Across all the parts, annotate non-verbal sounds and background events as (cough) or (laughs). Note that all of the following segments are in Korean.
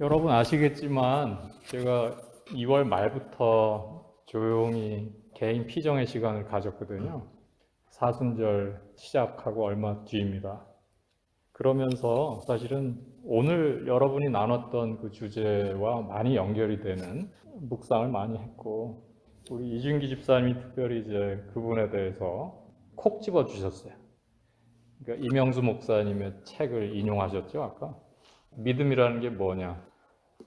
여러분 아시겠지만 제가 2월 말부터 조용히 개인 피정의 시간을 가졌거든요. 사순절 시작하고 얼마 뒤입니다. 그러면서 사실은 오늘 여러분이 나눴던 그 주제와 많이 연결이 되는 묵상을 많이 했고 우리 이준기 집사님이 특별히 이제 그분에 대해서 콕 집어 주셨어요. 그러니까 이명수 목사님의 책을 인용하셨죠 아까 믿음이라는 게 뭐냐?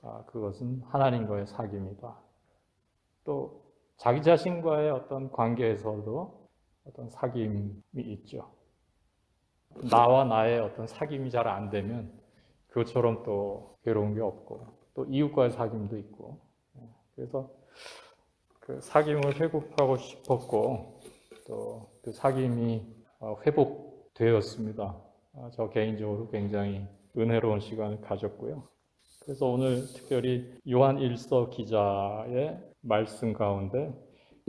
아, 그것은 하나님과의 사귐이다. 또 자기 자신과의 어떤 관계에서도 어떤 사귐이 있죠. 나와 나의 어떤 사귐이 잘 안 되면 그것처럼 또 괴로운 게 없고 또 이웃과의 사귐도 있고 그래서 그 사귐을 회복하고 싶었고 또 그 사귐이 어, 회복되었습니다. 아, 저 개인적으로 굉장히 은혜로운 시간을 가졌고요. 그래서 오늘 특별히 요한 일서 기자의 말씀 가운데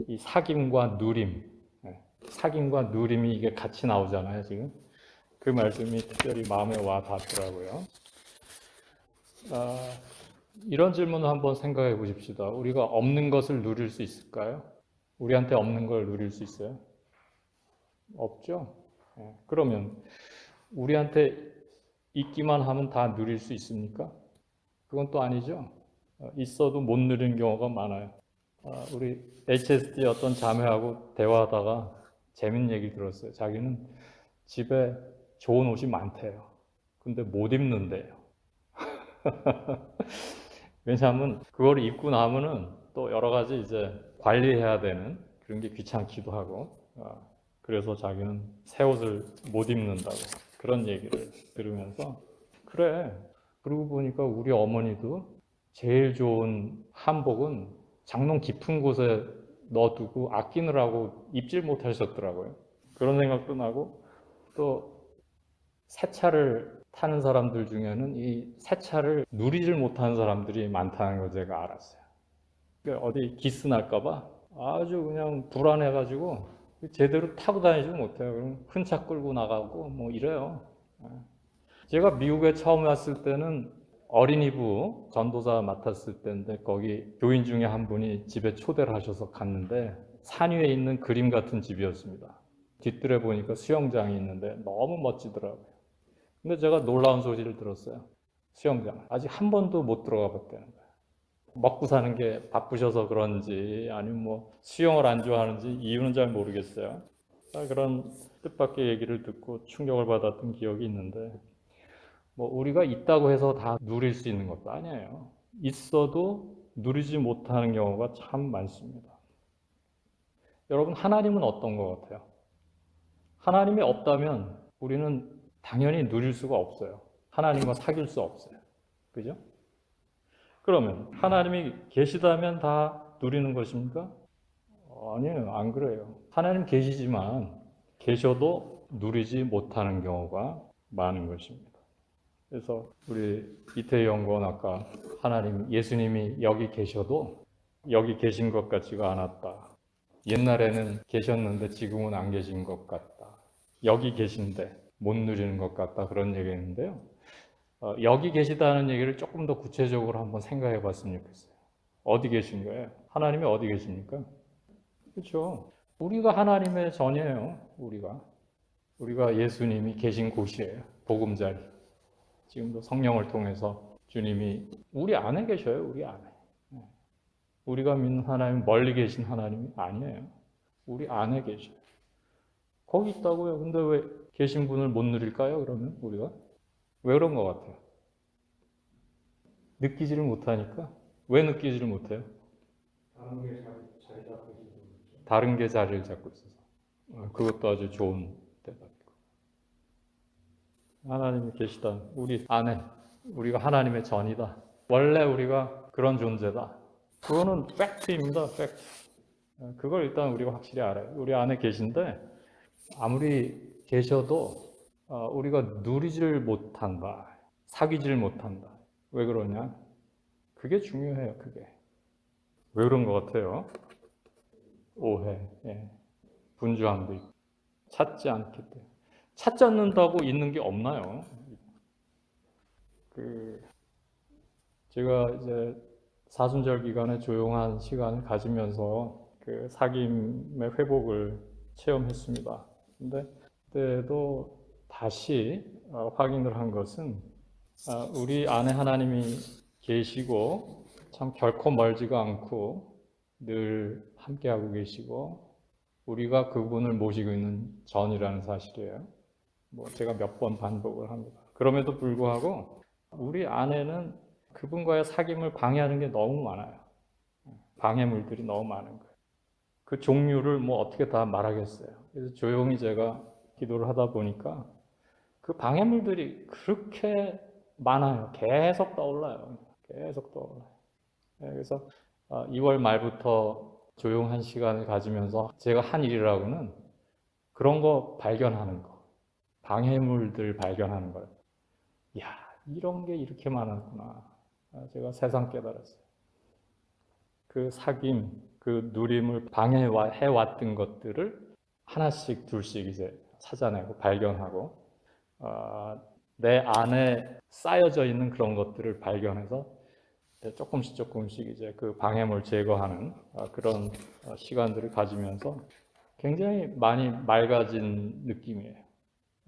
이 사귐과 누림, 예, 사귐과 누림이 이게 같이 나오잖아요, 지금. 그 말씀이 특별히 마음에 와 닿더라고요. 아, 이런 질문을 한번 생각해 보십시다. 우리가 없는 것을 누릴 수 있을까요? 우리한테 없는 걸 누릴 수 있어요? 없죠? 예, 그러면 우리한테 있기만 하면 다 누릴 수 있습니까? 그건 또 아니죠. 어, 있어도 못 누리는 경우가 많아요. 아, 우리 HSD 어떤 자매하고 대화하다가 재밌는 얘기 들었어요. 자기는 집에 좋은 옷이 많대요. 근데 못 입는데요. (laughs) 왜냐하면 그걸 입고 나면은 또 여러 가지 이제 관리해야 되는 그런 게 귀찮기도 하고, 아, 그래서 자기는 새 옷을 못 입는다고 그런 얘기를 들으면서 그래. 그러고 보니까 우리 어머니도 제일 좋은 한복은 장롱 깊은 곳에 넣어두고 아끼느라고 입질 못하셨더라고요. 그런 생각도 나고 또 새 차를 타는 사람들 중에는 이 새 차를 누리질 못하는 사람들이 많다는 걸 제가 알았어요. 그러니까 어디 기스 날까봐 아주 그냥 불안해가지고 제대로 타고 다니지 못해요. 그럼 큰 차 끌고 나가고 뭐 이래요. 제가 미국에 처음 왔을 때는 어린이부 전도사 맡았을 때인데 거기 교인 중에 한 분이 집에 초대를 하셔서 갔는데 산 위에 있는 그림 같은 집이었습니다. 뒷뜰에 보니까 수영장이 있는데 너무 멋지더라고요. 근데 제가 놀라운 소리를 들었어요. 수영장. 아직 한 번도 못 들어가 봤다는 거예요. 먹고 사는 게 바쁘셔서 그런지 아니면 뭐 수영을 안 좋아하는지 이유는 잘 모르겠어요. 아, 그런 뜻밖의 얘기를 듣고 충격을 받았던 기억이 있는데 뭐 우리가 있다고 해서 다 누릴 수 있는 것도 아니에요. 있어도 누리지 못하는 경우가 참 많습니다. 여러분 하나님은 어떤 것 같아요? 하나님이 없다면 우리는 당연히 누릴 수가 없어요. 하나님과 사귈 수 없어요. 그죠? 그러면 하나님이 계시다면 다 누리는 것입니까? 아니에요. 안 그래요. 하나님 계시지만 계셔도 누리지 못하는 경우가 많은 것입니다. 그래서 우리 이태희 연구원 아까 하나님 예수님이 여기 계셔도 여기 계신 것 같지가 않았다. 옛날에는 계셨는데 지금은 안 계신 것 같다. 여기 계신데 못 누리는 것 같다. 그런 얘기했는데요. 어, 여기 계시다는 얘기를 조금 더 구체적으로 한번 생각해 봤으면 좋겠어요. 어디 계신 거예요? 하나님이 어디 계십니까? 그렇죠. 우리가 하나님의 전이에요. 우리가. 우리가 예수님이 계신 곳이에요. 보금자리. 지금도 성령을 통해서 주님이 우리 안에 계셔요. 우리 안에. 네. 우리가 믿는 하나님 멀리 계신 하나님이 아니에요. 우리 안에 계셔요. 거기 있다고요. 근데 왜 계신 분을 못 누릴까요? 그러면 우리가 왜 그런 것 같아요? 느끼지를 못하니까 왜 느끼지를 못해요? 다른 게 자리, 자리 잡고 있는 거죠. 다른 게 자리를 잡고 있어서 어, 그것도 아주 좋은 하나님이 계시다 우리 안에 우리가 하나님의 전이다. 원래 우리가 그런 존재다. 그거는 팩트입니다 팩트. 어, 그걸 일단 우리가 확실히 알아요. 우리 안에 계신데 아무리 계셔도 어, 우리가 누리지를 못한다 사귀지를 못한다. 왜 그러냐? 그게 중요해요 그게. 왜 그런 것 같아요? 오해, 예. 분주함도 있고. 찾지 않기 때문에 찾지 않는다고 있는 게 없나요? 그 제가 이제 사순절 기간에 조용한 시간을 가지면서 그 사귐의 회복을 체험했습니다. 근데 그때도 다시 어, 확인을 한 것은 아, 우리 안에 하나님이 계시고 참 결코 멀지가 않고 늘 함께하고 계시고 우리가 그분을 모시고 있는 전이라는 사실이에요. 뭐 제가 몇 번 반복을 합니다. 그럼에도 불구하고 우리 안에는 그분과의 사귐을 방해하는 게 너무 많아요. 방해물들이 너무 많은 거예요. 그 종류를 뭐 어떻게 다 말하겠어요. 그래서 조용히 제가 기도를 하다 보니까 그 방해물들이 그렇게 많아요. 계속 떠올라요. 계속 떠올라요. 네, 그래서 2월 말부터 조용한 시간을 가지면서 제가 한 일이라고는 그런 거 발견하는 거. 방해물들 발견하는 거예요. 야, 이런 게 이렇게 많았구나. 아, 제가 세상 깨달았어요. 그 사귐, 그 누림을 방해해 왔던 것들을 하나씩 둘씩 이제 찾아내고 발견하고 어, 내 안에 쌓여져 있는 그런 것들을 발견해서 조금씩 조금씩 이제 그 방해물 제거하는 어, 그런 어, 시간들을 가지면서 굉장히 많이 맑아진 느낌이에요.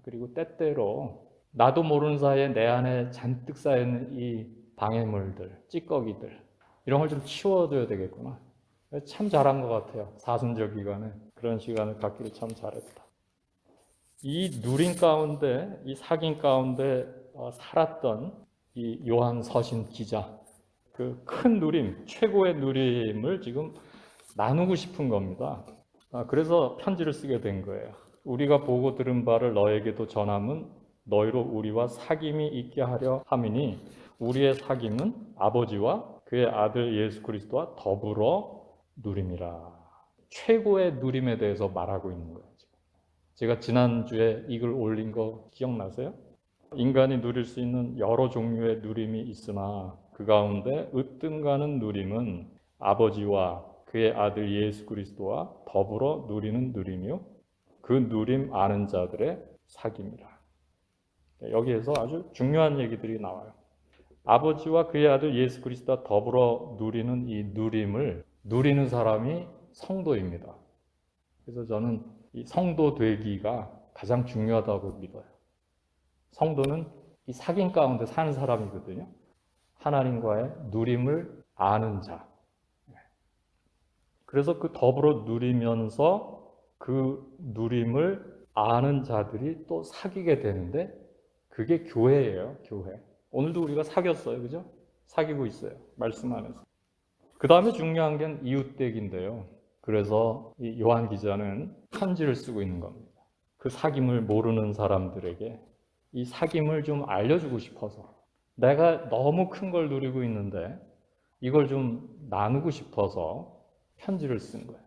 그리고 때때로 나도 모르는 사이에 내 안에 잔뜩 쌓여있는 이 방해물들, 찌꺼기들 이런 걸 좀 치워줘야 되겠구나. 참 잘한 것 같아요. 사순절 기간에 그런 시간을 갖기를 참 잘했다. 이 누림 가운데, 이 사귐 가운데 어, 살았던 이 요한 서신 기자, 그 큰 누림, 최고의 누림을 지금 나누고 싶은 겁니다. 아, 그래서 편지를 쓰게 된 거예요. 우리가 보고 들은 바를 너에게도 전함은 너희로 우리와 사귐이 있게 하려 함이니 우리의 사귐은 아버지와 그의 아들 예수 그리스도와 더불어 누림이라. 최고의 누림에 대해서 말하고 있는 거예요. 제가 지난주에 이걸 올린 거 기억나세요? 인간이 누릴 수 있는 여러 종류의 누림이 있으나 그 가운데 으뜸가는 누림은 아버지와 그의 아들 예수 그리스도와 더불어 누리는 누림이요. 그 누림 아는 자들의 사귐이라. 여기에서 아주 중요한 얘기들이 나와요. 아버지와 그의 아들 예수 그리스도와 더불어 누리는 이 누림을 누리는 사람이 성도입니다. 그래서 저는 이 성도 되기가 가장 중요하다고 믿어요. 성도는 이 사귐 가운데 사는 사람이거든요. 하나님과의 누림을 아는 자. 그래서 그 더불어 누리면서 그 누림을 아는 자들이 또 사귀게 되는데 그게 교회예요, 교회. 오늘도 우리가 사귀었어요, 그죠? 사귀고 있어요, 말씀 안에서. 그 다음에 중요한 게 이웃댁인데요. 그래서 이 요한 기자는 편지를 쓰고 있는 겁니다. 그 사귐을 모르는 사람들에게 이 사귐을 좀 알려주고 싶어서 내가 너무 큰 걸 누리고 있는데 이걸 좀 나누고 싶어서 편지를 쓴 거예요.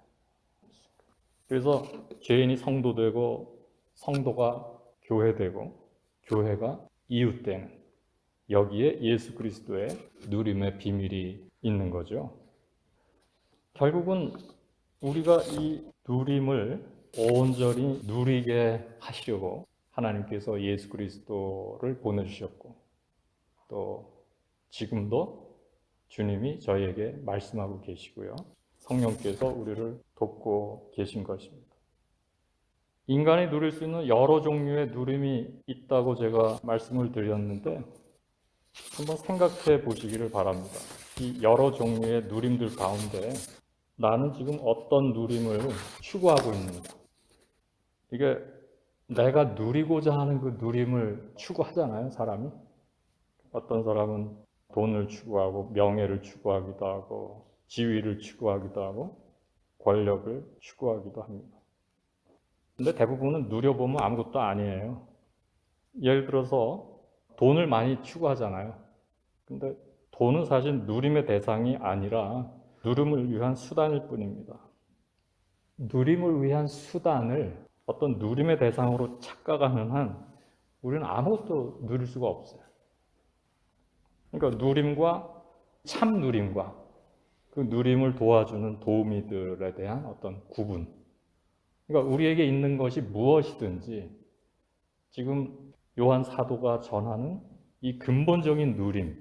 그래서 죄인이 성도 되고 성도가 교회 되고 교회가 이웃 되는 여기에 예수 그리스도의 누림의 비밀이 있는 거죠. 결국은 우리가 이 누림을 온전히 누리게 하시려고 하나님께서 예수 그리스도를 보내주셨고 또 지금도 주님이 저희에게 말씀하고 계시고요. 성령께서 우리를 돕고 계신 것입니다. 인간이 누릴 수 있는 여러 종류의 누림이 있다고 제가 말씀을 드렸는데 한번 생각해 보시기를 바랍니다. 이 여러 종류의 누림들 가운데 나는 지금 어떤 누림을 추구하고 있는가? 이게 내가 누리고자 하는 그 누림을 추구하잖아요, 사람이. 어떤 사람은 돈을 추구하고 명예를 추구하기도 하고 지위를 추구하기도 하고 권력을 추구하기도 합니다. 근데 대부분은 누려보면 아무것도 아니에요. 예를 들어서 돈을 많이 추구하잖아요. 근데 돈은 사실 누림의 대상이 아니라 누림을 위한 수단일 뿐입니다. 누림을 위한 수단을 어떤 누림의 대상으로 착각하는 한 우리는 아무것도 누릴 수가 없어요. 그러니까 누림과 참 누림과 그 누림을 도와주는 도우미들에 대한 어떤 구분. 그러니까 우리에게 있는 것이 무엇이든지 지금 요한 사도가 전하는 이 근본적인 누림,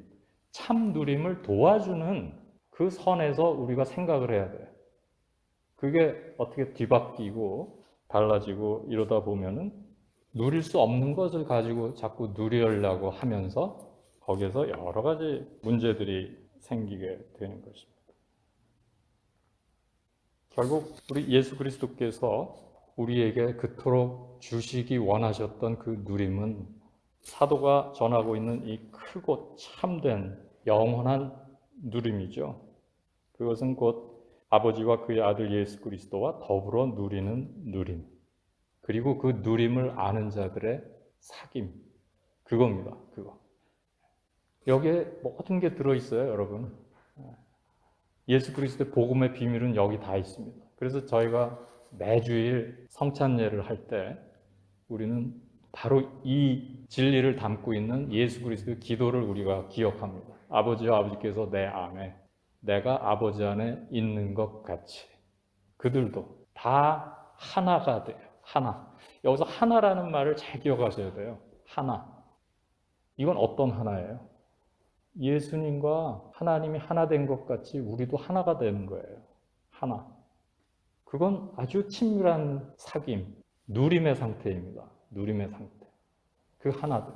참 누림을 도와주는 그 선에서 우리가 생각을 해야 돼요. 그게 어떻게 뒤바뀌고 달라지고 이러다 보면은 누릴 수 없는 것을 가지고 자꾸 누리려고 하면서 거기에서 여러 가지 문제들이 생기게 되는 것입니다. 결국 우리 예수 그리스도께서 우리에게 그토록 주시기 원하셨던 그 누림은 사도가 전하고 있는 이 크고 참된 영원한 누림이죠. 그것은 곧 아버지와 그의 아들 예수 그리스도와 더불어 누리는 누림. 그리고 그 누림을 아는 자들의 사귐. 그겁니다. 그거. 여기에 모든 게 들어 있어요, 여러분. 예수 그리스도의 복음의 비밀은 여기 다 있습니다. 그래서 저희가 매주일 성찬예를 할 때 우리는 바로 이 진리를 담고 있는 예수 그리스도의 기도를 우리가 기억합니다. 아버지와 아버지께서 내 안에 내가 아버지 안에 있는 것 같이 그들도 다 하나가 돼요. 하나. 여기서 하나라는 말을 잘 기억하셔야 돼요. 하나. 이건 어떤 하나예요? 예수님과 하나님이 하나 된 것 같이 우리도 하나가 되는 거예요. 하나. 그건 아주 친밀한 사귐, 누림의 상태입니다. 누림의 상태. 그 하나들.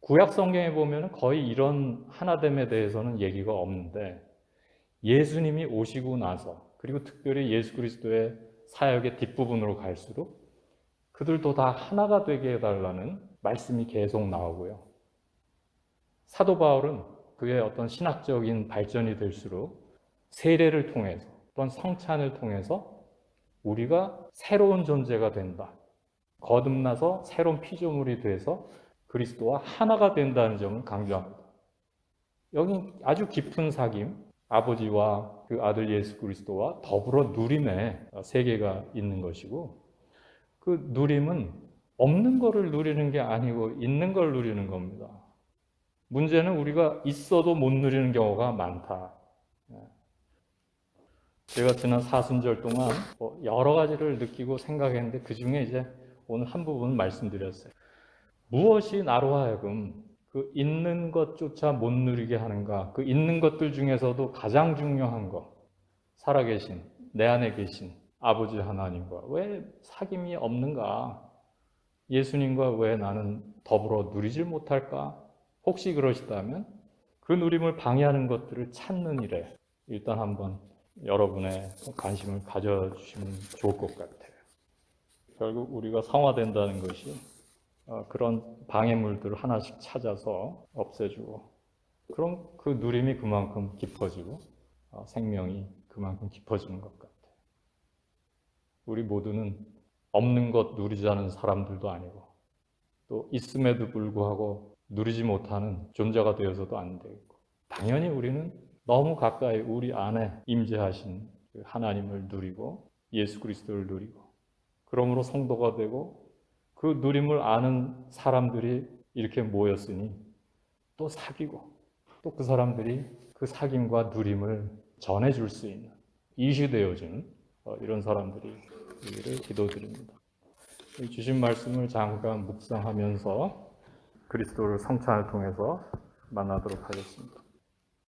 구약 성경에 보면 거의 이런 하나됨에 대해서는 얘기가 없는데 예수님이 오시고 나서 그리고 특별히 예수 그리스도의 사역의 뒷부분으로 갈수록 그들도 다 하나가 되게 해달라는 말씀이 계속 나오고요. 사도 바울은 그의 어떤 신학적인 발전이 될수록 세례를 통해서 또는 성찬을 통해서 우리가 새로운 존재가 된다. 거듭나서 새로운 피조물이 돼서 그리스도와 하나가 된다는 점을 강조합니다. 여기 아주 깊은 사귐, 아버지와 그 아들 예수 그리스도와 더불어 누림의 세계가 있는 것이고 그 누림은 없는 것을 누리는 게 아니고 있는 걸 누리는 겁니다. 문제는 우리가 있어도 못 누리는 경우가 많다. 제가 지난 사순절 동안 뭐 여러 가지를 느끼고 생각했는데 그 중에 이제 오늘 한 부분 말씀드렸어요. 무엇이 나로 하여금 그 있는 것조차 못 누리게 하는가? 그 있는 것들 중에서도 가장 중요한 것, 살아계신 내 안에 계신 아버지 하나님과 왜 사귐이 없는가? 예수님과 왜 나는 더불어 누리질 못할까? 혹시 그러시다면 그 누림을 방해하는 것들을 찾는 일에 일단 한번 여러분의 관심을 가져주시면 좋을 것 같아요. 결국 우리가 성화된다는 것이 어, 그런 방해물들을 하나씩 찾아서 없애주고 그럼 그 누림이 그만큼 깊어지고 어, 생명이 그만큼 깊어지는 것 같아요. 우리 모두는 없는 것 누리자는 사람들도 아니고 또 있음에도 불구하고 누리지 못하는 존재가 되어서도 안 되고 당연히 우리는 너무 가까이 우리 안에 임재하신 그 하나님을 누리고 예수 그리스도를 누리고 그러므로 성도가 되고 그 누림을 아는 사람들이 이렇게 모였으니 또 사귀고 또 그 사람들이 그 사귐과 누림을 전해줄 수 있는 이슈되어진 어, 이런 사람들이 기도드립니다. 이 주신 말씀을 잠깐 묵상하면서 그리스도를 성찬을 통해서 만나도록 하겠습니다.